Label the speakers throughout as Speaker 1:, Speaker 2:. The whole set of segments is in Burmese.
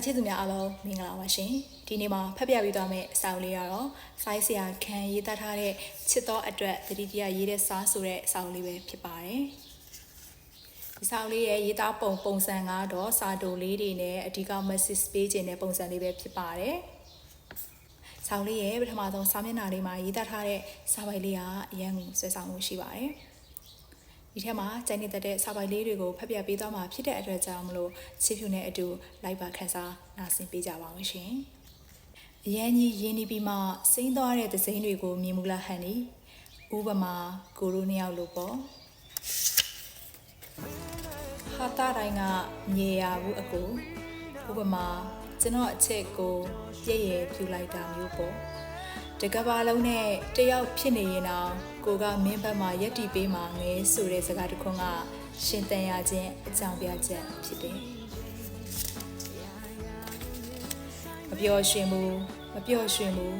Speaker 1: စာချစ်သူများအားလုံးမင်္ဂလာပါရှင်ဒီနေ့မှာဖတ်ပြပေးသွားမယ့်စာအုပ်လေးကတော့စိုင်းဆရာခံရေးသားထားတဲ့ချစ်သောအတွက်တတိတရရေးတဲ့စာဆိုတဲ့စာအုပ်လေးပဲဖြစ်ပါတယ်ဒီစာအုပ်လေးရဲ့ရေးသားပုံပုံစံကတော့စာတိုလေးတွေနဲ့အဓိက message ပေးခြင်းတဲ့ပုံစံလေးပဲဖြစ်ပါတယ်စာအုပ်လေးရဲ့ပထမဆုံးစာမျက်နှာလေးမှာရေးသားထားတဲ့စာပိုက်လေးကအရန်ကိုဆွဲဆောင်မှုရှိပါတယ် ဒီထဲမှာကျန်နေတဲ့စာပိုက်လေးတွေကိုဖတ်ပြပေးသွားမှာဖြစ်တဲ့အတွက်ကြောင့်မလို့ချစ်ဖြူနဲ့အတူလိုက်ပါခန်းစားနားဆင်ပေးကြပါအောင်ရှင်။အရန်ကြီးရင်းနှီးပြီးမှစိမ့်သွားတဲ့သစိမ်းတွေကိုမြင်မူလားဟန်နီ။ဥပမာကိုရိုနှစ်ယောက်လို့ပေါ့။ဟာတာတိုင်းကမြေရဘူးအကိုဥပမာကျွန်တော်အချက်ကိုပြည့်ရပြူလိုက်တာမျိုးပေါ့။ တကဘာလုံးနဲ့တယောက်ဖြစ်နေရင်တော့ကိုကမင်းဘက်မှာရက်တီပေးမှာငဲဆိုတဲ့စကားတစ်ခွန်းကရှင်တန်ရခြင်းအကြောင်းပြချက်ဖြစ်တယ်။မပျော်ရွှင်ဘူးမပျော်ရွှင်ဘူး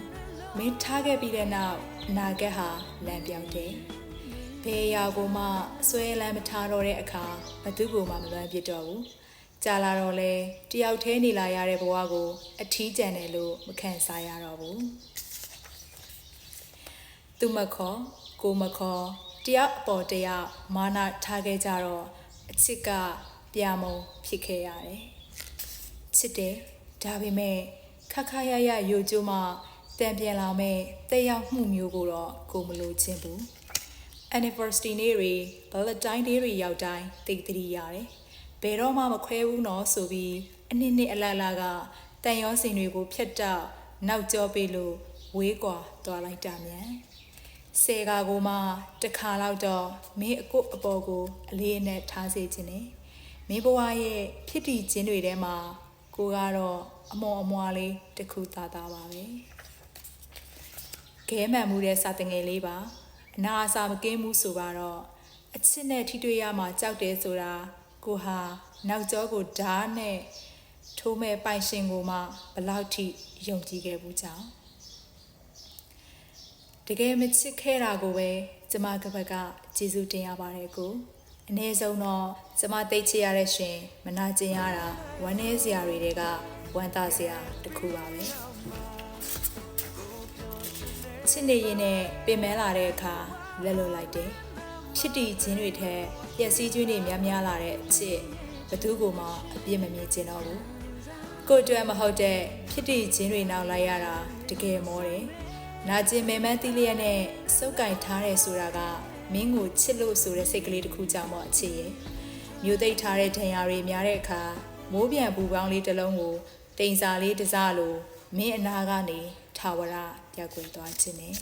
Speaker 1: မင်းထားခဲ့ပြီးတဲ့နောက်အနာဂတ်ဟာလမ်းပြောင်းတယ်။ဘယ်ရာကိုမှဆွဲလန်းမထားတော့တဲ့အခါဘသူ့ကိုမှမလွမ်းပြစ်တော့ဘူး။ကြာလာတော့လဲတယောက်တည်းနေလာရတဲ့ဘဝကို အထီးကျန်တယ်လို့မခံစားရတော့ဘူး။ သူမခေါ်ကိုမခေါ်တယောက်အပေါ်တယောက်မာနထားခဲ့ကြတော့အချစ်ကပြမုံဖြစ်ခဲ့ရတယ်ချစ်တယ်ဒါပေမဲ့ခက်ခါရရယိုကျိုးမှတန်ပြန်လာမဲ့တဲ့ရောက်မှုမျိုးကိုတော့ကိုမလိုချင်ဘူး anniversary နေ့တွေ valentine day တွေရောက်တိုင်းတိတ်တရီရတယ်ဘယ်တော့မှမခွဲဘူးနော်ဆိုပြီးအနည်းနည်းအလားလားကတန်ရောစင်တွေကိုဖြတ်တောက်နောက်ကျောပေးလို့ဝေးကွာသွားလိုက်တာမြန် ဆယ်ကာကိုမှတခါတော့တော့မင်းအကုတ်အပေါ်ကို အလေးအနက်ထားစေခြင်းနဲ့မင်းဘဝရဲ့ဖြစ်တည်ခြင်းတွေထဲမှာကိုကတော့အမော်အမွားလေးတစ်ခုသားသားပါပဲခဲမှန်မှုတဲ့စာတငယ်လေးပါအနာအစာမကင်းမှုဆိုတော့အချစ်နဲ့ထိတွေ့ရမှာကြောက်တယ်ဆိုတာကိုဟာနောက်ကျောကိုဓာတ်နဲ့ထိုးမဲ့ပိုင်ရှင်ကိုမှဘလောက်ထိယုံကြည်ခဲ့ဘူးကြောင့် တကယ်မချစ်ခဲ့တာကိုပဲကျမကပတ်ကကျေးဇူးတင်ရပါတယ်ကိုအ ਨੇ ဆုံးတော့ကျမသိချရတဲ့ရှင်မနာကျင်ရတာဝမ်းနည်းစရာတွေတွေကဝမ်းသာစရာတစ်ခုပါပဲချစ်နေရင်နဲ့ပင်မဲလာတဲ့အခါလက်လွတ်လိုက်တယ်ဖြစ်တည်ခြင်းတွေထက်ပျက်စီးခြင်းတွေများများလာတဲ့အချစ်ဘသူကိုမှအပြစ်မမြင်ကျင်တော့ဘူးကိုယ်အတွက်မဟုတ်တဲ့ဖြစ်တည်ခြင်းတွေနောက်လိုက်ရတာတကယ်မောတယ် နာကျင်မဲမန်းသီးလျက်နဲ့စုပ်ကင်ထားတယ်ဆိုတာကမင်းကိုချစ်လို့ဆိုတဲ့စိတ်ကလေးတစ်ခုကြောင့်ပေါ့အချစ်ရဲ့မျိုးသိပ်ထားတဲ့ဒဏ်ရာတွေများတဲ့အခါမိုးပြန်ပူပေါင်းလေးတစ်လုံးကိုတိမ်စာလေးတစ်စားလိုမင်းအနာကနေထာဝရပြောက်ကွယ်သွားခြင်းနဲ့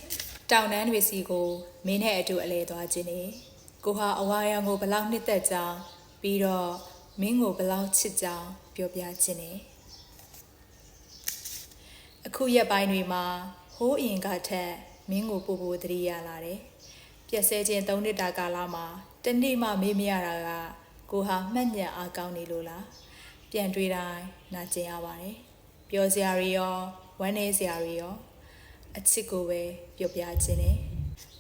Speaker 1: တောင်တန်းတွေစီကိုမင်းနဲ့အတူအလဲသွားခြင်းနဲ့ကိုဟာအဝါရံကိုဘလောက်နှစ်သက်ကြောင်းပြီးတော့မင်းကိုဘလောက်ချစ်ကြောင်းပြောပြခြင်းနဲ့အခုရက်ပိုင်းတွေမှာ ဟိုးအင်ကထက်မင်းကိုပို့ပို့တရိရလာတယ်။ပြက်ဆဲခြင်း၃နှစ်တာကာလမှာတနေ့မှမေးမရတာကကိုဟာမှတ်ညံအားကောင်းနေလို့လား။ပြန်တွေးတိုင်းနာကျင်ရပါတယ်။ပျော်စရာတွေရောဝမ်းနည်းစရာတွေရောအချစ်ကိုပဲပြောပြခြင်းနဲ့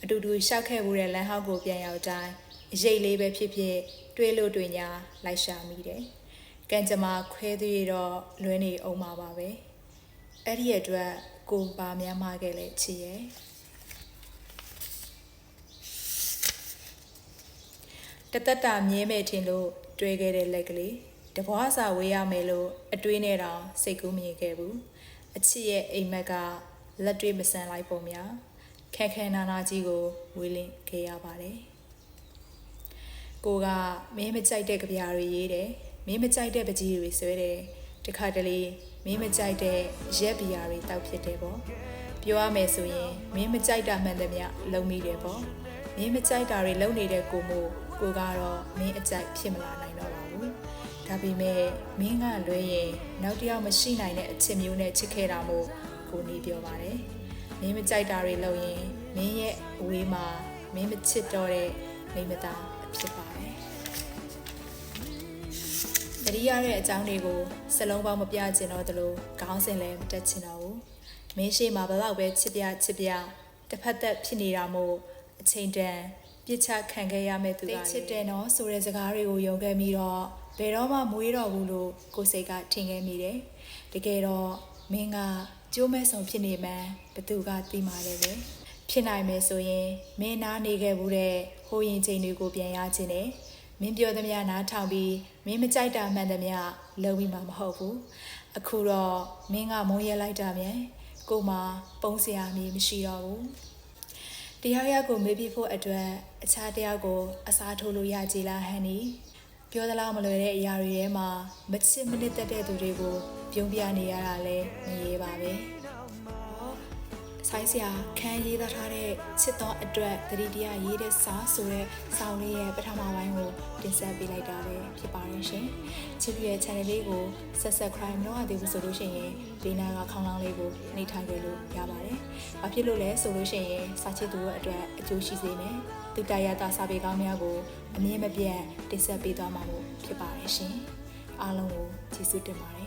Speaker 1: အတူတူရှောက်ခဲ့မှုတဲ့လမ်းဟောက်ကိုပြန်ရောက်တိုင်းအရေးလေးပဲဖြစ်ဖြစ်တွေးလို့တွေညာလိုက်ရှာမိတယ်။ကံကြမ္မာခွဲသေးတော့လွဲနေအောင်ပါပါပဲ။အဲ့ဒီအတွက် ကိုပါများမခဲ့လေချီရဲ့တသက်တာမြဲမဲ့ထင်လို့တွေးခဲ့တဲ့လက်ကလေးတပွားစာဝေးရမယ်လို့အတွေးနဲ့တောင်စိတ်ကူးမြင်ခဲ့ဘူးအချစ်ရဲ့အိမ်မက်ကလက်တွေးမဆန်လိုက်ပုံများခက်ခဲနာနာကြီးကိုဝေးလင်းခဲ့ရပါတယ်ကိုကမင်းမကြိုက်တဲ့ကြပြားတွေရေးတယ်မင်းမကြိုက်တဲ့ပကြီးတွေဆွဲတယ်တခါတလေ မင်းမကြိုက်တဲ့ရက်ဘီယာတွေတောက်ဖြစ်တယ်ပေါ့ပြောရမယ်ဆိုရင်မင်းမကြိုက်တာမှန်သမျှလုံမိတယ်ပေါ့မင်းမကြိုက်တာတွေလုံနေတဲ့ကိုမို့ကိုကတော့မင်းအကြိုက်ဖြစ်မလာနိုင်တော့ပါဘူးဒါပေမဲ့မင်းကလွဲရင်နောက်တစ်ယောက်မရှိနိုင်တဲ့အချစ်မျိုးနဲ့ချစ်ခဲ့တာမို့ကိုနေပြောပါတယ်မင်းမကြိုက်တာတွေလုံရင်မင်းရဲ့အဝေးမှာမင်းမချစ်တော့တဲ့မိမသားအဖြစ်ပါပဲ တတိယတဲ့အကြောင်းတွေကိုစလုံးပေါင်းမပြချင်တော့သလိုခေါင်းစဉ်လည်းမတက်ချင်တော့ဘူးမင်းရှိမှာဘလောက်ပဲချစ်ပြချစ်ပြတစ်ဖက်သက်ဖြစ်နေတာမို့အချိန်တန်ပြစ်ချခံခဲ့ရမယ့်သူကချစ်တယ်နော်ဆိုတဲ့စကားတွေကိုယုံခဲ့ပြီးတော့ဘယ်တော့မှမွေးတော့ဘူးလို့ကိုယ်စိတ်ကထင်ခဲ့မိတယ်တကယ်တော့မင်းကကျိုးမဲဆောင်ဖြစ်နေမှန်းဘသူကသိမှာလဲပဲဖြစ်နိုင်မယ်ဆိုရင်မင်းနားနေခဲ့ဘူးတဲ့ဟိုရင်ချိန်တွေကိုပြန်ရခြင်းနဲ့ မင်းပြောသမျှနားထောင်ပြီးမင်းမကြိုက်တာမှန်သမျှလုံးပြီးမှမဟုတ်ဘူးအခုတော့မင်းကမုန်းရဲလိုက်တာမြန်ကိုမှပုံစရာမီမရှိတော့ဘူးတယောက်ယောက်ကိုမေးပြဖို့အတွက်အခြားတယောက်ကိုအစားထိုးလို့ရကြည်လားဟန်နီပြောသလားမလွယ်တဲ့အရာတွေထဲမှာမချစ်မနစ်သက်တဲ့သူတွေကိုပြုံးပြနေရတာလဲမရေပါပဲ ဆိုင်ဆရာခန်းရေးသားထားတဲ့ချစ်တော်အတွက်တတိတရားရေးတဲ့စာဆိုတဲ့စာအုပ်လေးရဲ့ပထမပိုင်းကိုတင်ဆက်ပေးလိုက်တာပဲဖြစ်ပါတယ်ရှင်ချစ်ပြရဲ့ channel လေးကို subscribe လုပ်ရသေးဘူးဆိုလို့ရှိရင်ဒီနာကခေါင်းလောင်းလေးကိုနှိပ်ထားကြလို့ရပါတယ်။ဘာဖြစ်လို့လဲဆိုလို့ရှိရင်စာချစ်သူတို့အတွက်အကျိုးရှိစေမယ်။သူတရားတာစာပေကောင်းများကိုအမြင်မပြတ်တင်ဆက်ပေးသွားမှာမို့ဖြစ်ပါတယ်ရှင်။အားလုံးကိုကျေးဇူးတင်ပါတယ်